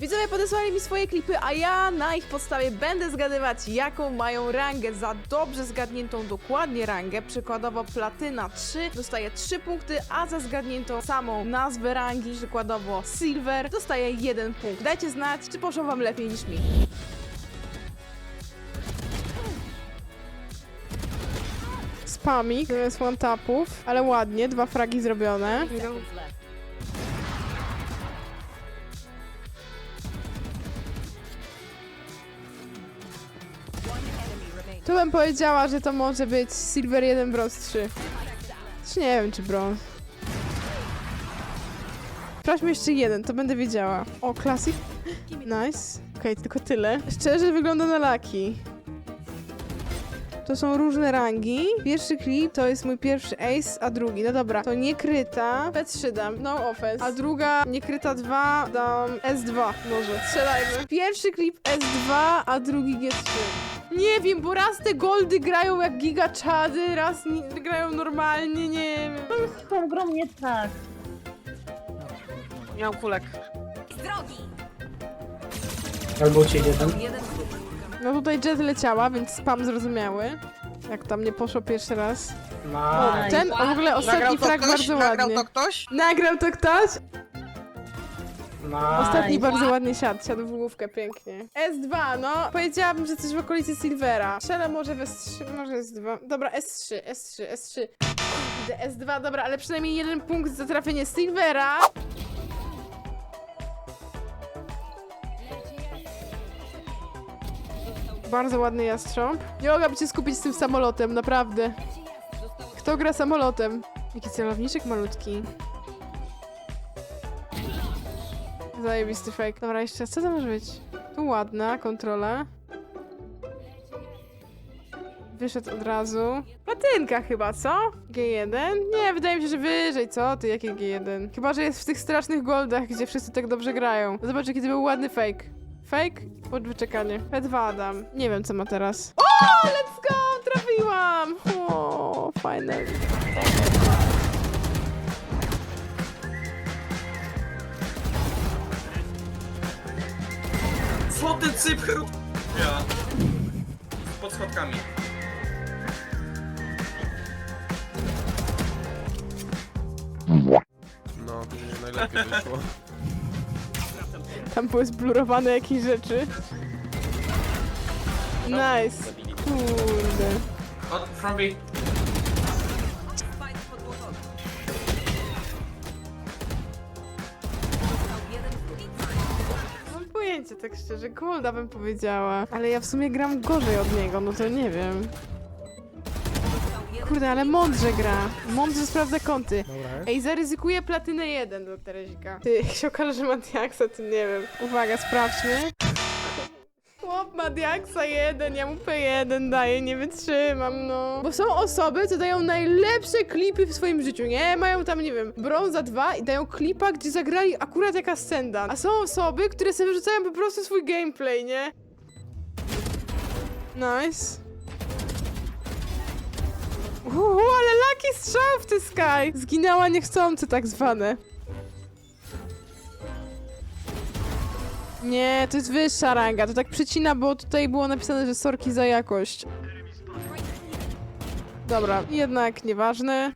Widzowie podesłali mi swoje klipy, a ja na ich podstawie będę zgadywać, jaką mają rangę. Za dobrze zgadniętą dokładnie rangę, przykładowo platyna 3, dostaje 3 punkty, a za zgadniętą samą nazwę rangi, przykładowo silver, dostaje 1 punkt. Dajcie znać, czy poszło wam lepiej niż mi. Spamik, zamiast one tapów, ale ładnie, dwa fragi zrobione. Tu bym powiedziała, że to może być Silver 1 Bronze 3. Czy nie wiem, czy brąz. Sprawdźmy jeszcze jeden, to będę wiedziała. O, klasik. Nice. Okej, tylko tyle. Szczerze wygląda na laki. To są różne rangi. Pierwszy klip to jest mój pierwszy ace, a drugi, no dobra, to niekryta. P3 dam, no offense. A druga niekryta 2 dam S2 może. Strzelajmy. Pierwszy klip S2, a drugi G3. Nie wiem, bo raz te goldy grają jak giga czady, raz ni- grają normalnie, nie wiem. Z tą grą nie tak. Nie mam kulek. Albo cię jeden. No tutaj jet leciała, więc spam zrozumiały. Jak tam nie poszło pierwszy raz. O, Ma. ten, o w ogóle ostatni Nagrał to frag ktoś? bardzo Nagrał ładnie. to ktoś? Nagrał to ktoś? Ostatni bardzo ładnie siadł, siadł w główkę pięknie. S2, no, powiedziałabym, że coś w okolicy Silvera. Strzelę może w S3, może S2. Dobra, S3, S3, S3. Kurde, S2, dobra, ale przynajmniej jeden punkt za trafienie Silvera. Bardzo ładny jastrząb. Nie mogłabym się skupić z tym samolotem, naprawdę. Kto gra samolotem? Jaki celowniczek malutki. Zajebisty fake. Dobra, jeszcze co to może być? Tu ładna kontrola. Wyszedł od razu. Platynka chyba, co? G1? Nie, wydaje mi się, że wyżej, co? Ty, jakie G1? Chyba, że jest w tych strasznych goldach, gdzie wszyscy tak dobrze grają. Zobacz, jaki to był ładny fake. Fake? Pod wyczekanie. P2 Adam. Nie wiem, co ma teraz. O, let's go! Trafiłam! O, finally. Złoty cyp. Ja. Pod schodkami. No, to nie najlepiej wyszło. Tam były zblurowane jakieś rzeczy. Nice. Kurde. Od from B. tak szczerze. Golda bym powiedziała. Ale ja w sumie gram gorzej od niego, no to nie wiem. Kurde, ale mądrze gra. Mądrze sprawdza kąty. Ej, zaryzykuję platynę 1 do Terezika. Ty, jak się okaże, że ma Diaksa, to nie wiem. Uwaga, sprawdźmy. Chłop ma Diaksa 1, ja mu P1 daję, nie wytrzymam, no. Bo są osoby, co dają najlepsze klipy w swoim życiu, nie? Mają tam, nie wiem, brąza 2 i dają klipa, gdzie zagrali akurat jaka scenda. A są osoby, które sobie wyrzucają po prostu swój gameplay, nie? Nice. Uuu, ale laki strzał w ty sky! Zginęła niechcący tak zwane. Nie, to jest wyższa ranga, to tak przycina, bo tutaj było napisane, że sorki za jakość. Dobra, jednak nieważne.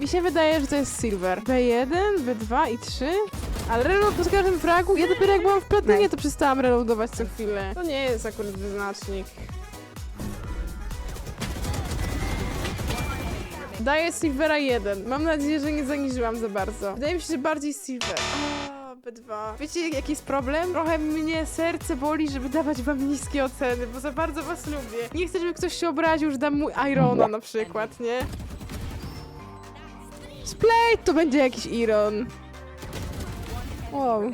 Mi się wydaje, że to jest silver. B1, B2 i 3? Ale reload po każdym fragu? Ja dopiero jak byłam w platynie, to przestałam reloadować co chwilę. To nie jest akurat wyznacznik. Daję Silvera 1. Mam nadzieję, że nie zaniżyłam za bardzo. Wydaje mi się, że bardziej Silver. A, B2. Wiecie, jaki jest problem? Trochę mnie serce boli, żeby dawać wam niskie oceny, bo za bardzo was lubię. Nie chcę, żeby ktoś się obraził, że dam mu Irona na przykład, nie? Splay to będzie jakiś Iron. Wow.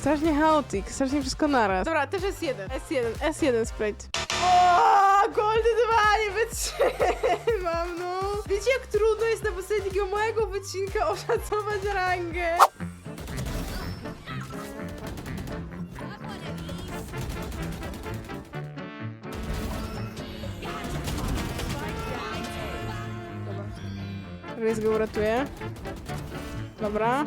Strasznie chaotic, strasznie wszystko naraz. Dobra, też S1, S1, S1 sprite. O, goldy 2, nie wytrzymam, no. Wiecie jak trudno jest na podstawie takiego małego wycinka oszacować rangę? Dobra. Go uratuje. Dobra.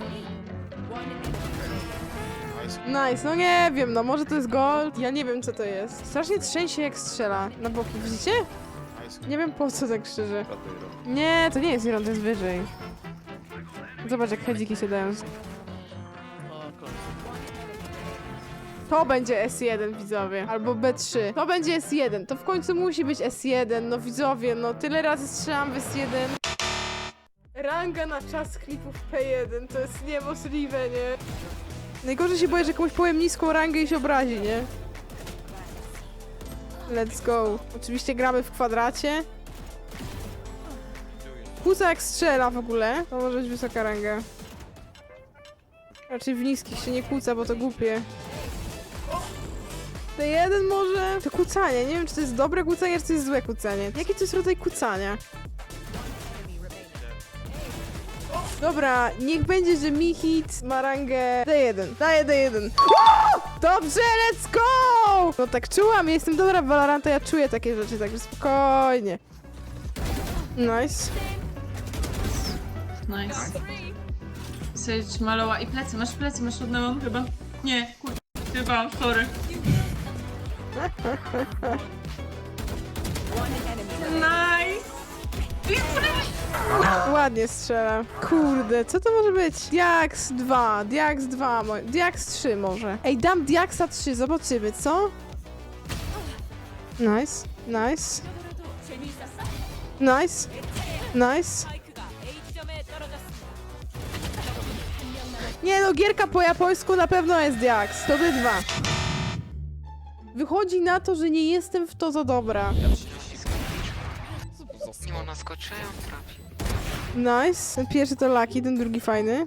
Nice, no nie wiem, no może to jest gold. Ja nie wiem co to jest. Strasznie trzęsie jak strzela na boki, widzicie? Nie wiem po co tak szczerze. Nie, to nie jest Iron, to jest wyżej. Zobacz jak hedziki się dają. To będzie S1 widzowie, albo B3. To będzie S1, to w końcu musi być S1, no widzowie, no tyle razy strzelam w S1. Ranga na czas klipów P1, to jest niemożliwe, nie? Najgorzej się boję, że komuś powiem niską rangę i się obrazi, nie? Let's go. Oczywiście gramy w kwadracie. Kuca jak strzela w ogóle, to może być wysoka ranga. Raczej w niskich się nie kłóca, bo to głupie. Te jeden może... To kucanie, nie wiem czy to jest dobre kucanie, czy to jest złe kucanie. Jaki to jest rodzaj kucania? Dobra, niech będzie, że mi hit ma rangę D1. Daję D1. O! Dobrze, let's go! No tak czułam, ja jestem dobra w Valoranta, ja czuję takie rzeczy, także spokojnie. Nice. Nice. Sage maloła i plecy, masz plecy, masz od neon chyba? Nie, kurde, chyba, sorry. Nice! Ładnie strzela. Kurde, co to może być? Diax 2, Diax 2, mo- Diax 3 może. Ej, dam Diaxa 3, zobaczymy, co? Nice, nice. Nice, nice. Nie no, gierka po japońsku na pewno jest Diax, to by dwa. Wychodzi na to, że nie jestem w to za dobra. Mimo naskoczyłem, trafił. Nice. Ten pierwszy to Lucky, ten drugi fajny.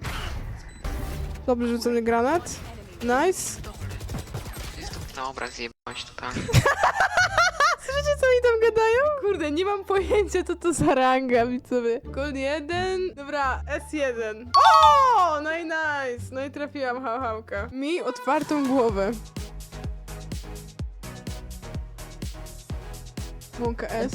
Dobrze rzucony granat. Nice. Jest to na obraz zjebałeś totalnie. Słyszycie co oni tam gadają? Kurde, nie mam pojęcia co to za ranga, widzowie. Gold 1. Dobra, S1. O! No i nice. No i trafiłam hałhałka. Mi otwartą głowę. Łąka S.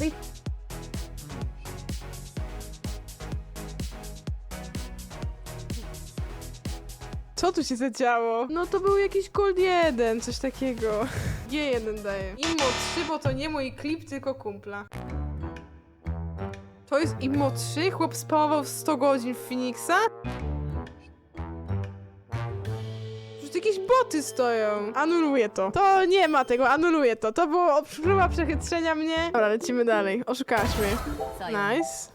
Co tu się zadziało? No to był jakiś Gold 1, coś takiego. G1 daje. Immo 3, bo to nie mój klip, tylko kumpla. To jest Immo 3? Chłop spamował 100 godzin w Phoenixa? Jakieś boty stoją. Anuluję to. To nie ma tego, anuluję to. To było próba przechytrzenia mnie. Dobra, lecimy dalej. Oszukałaś mnie. Nice.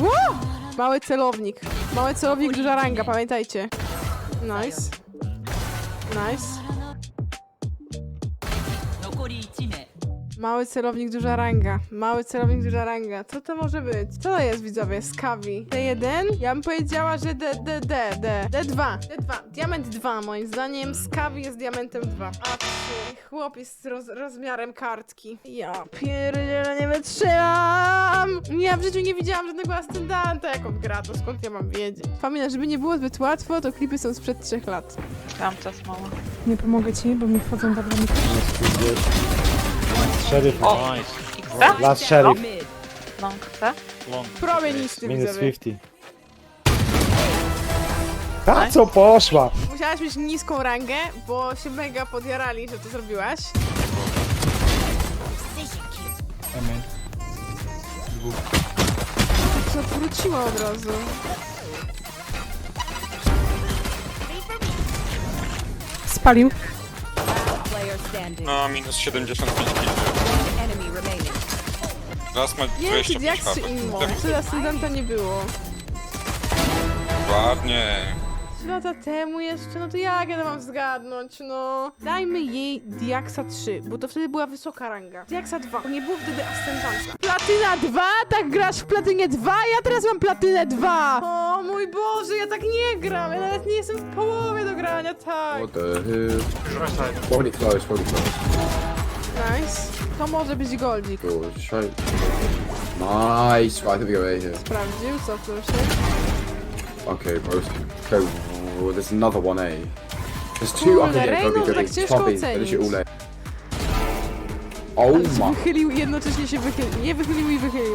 Wow! Mały celownik. Mały celownik, duża ranga, pamiętajcie. Nice. Nice. Mały celownik, duża ranga. Mały celownik, duża ranga. Co to może być? Co to jest, widzowie? Skawi. D1? Ja bym powiedziała, że D, D, D, D. D2. D2. Diament 2, moim zdaniem. Skawi jest diamentem 2. A ty, chłop jest z roz, rozmiarem kartki. Ja pierdzielę, nie wytrzymam! Ja w życiu nie widziałam żadnego ascendanta, jak on gra, to skąd ja mam wiedzieć? Pamiętaj, żeby nie było zbyt łatwo, to klipy są sprzed 3 lat. Tam czas mało. Nie pomogę ci, bo mi wchodzą tak do Sheriff. X? Last sheriff. Long chce? Promienisty, Minus widzowie. 50. Ta co poszła? Musiałaś mieć niską rangę, bo się mega podjarali, że to zrobiłaś. Co wróciła od razu. Spalił. No, minus 75 kg. Raz ma Nie wiem, czy 25 Diax czy HP. Immo. Czy ascendanta nie było. Ładnie. Trzy lata temu jeszcze, no to jak ja to mam zgadnąć, no? Dajmy jej Diaxa 3, bo to wtedy była wysoka ranga. Diaxa 2, bo nie było wtedy Ascendanta. Platyna 2? Tak grasz w Platynie 2? Ja teraz mam Platynę 2! O mój Boże, ja tak nie gram, ja nawet nie jestem w połowie do grania, tak. What the hell? 40 flowers, 40 flowers. Nice. To może być Goldzik. Oh. Nice. Right, I think we go A here. Sprawdził, cofnął się. Okay, both. Okay, w- there's another one A. There's two up here. Go Reynolds go tak ciężko B. ocenić. All A. Oh Ale się my. wychylił i jednocześnie się wychylił. Nie wychylił i wychylił.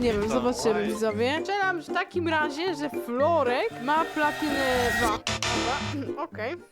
Nie wiem, zobaczymy widzowie. Strzelam w takim razie, że Florek ma platynę 2. Dobra, okej.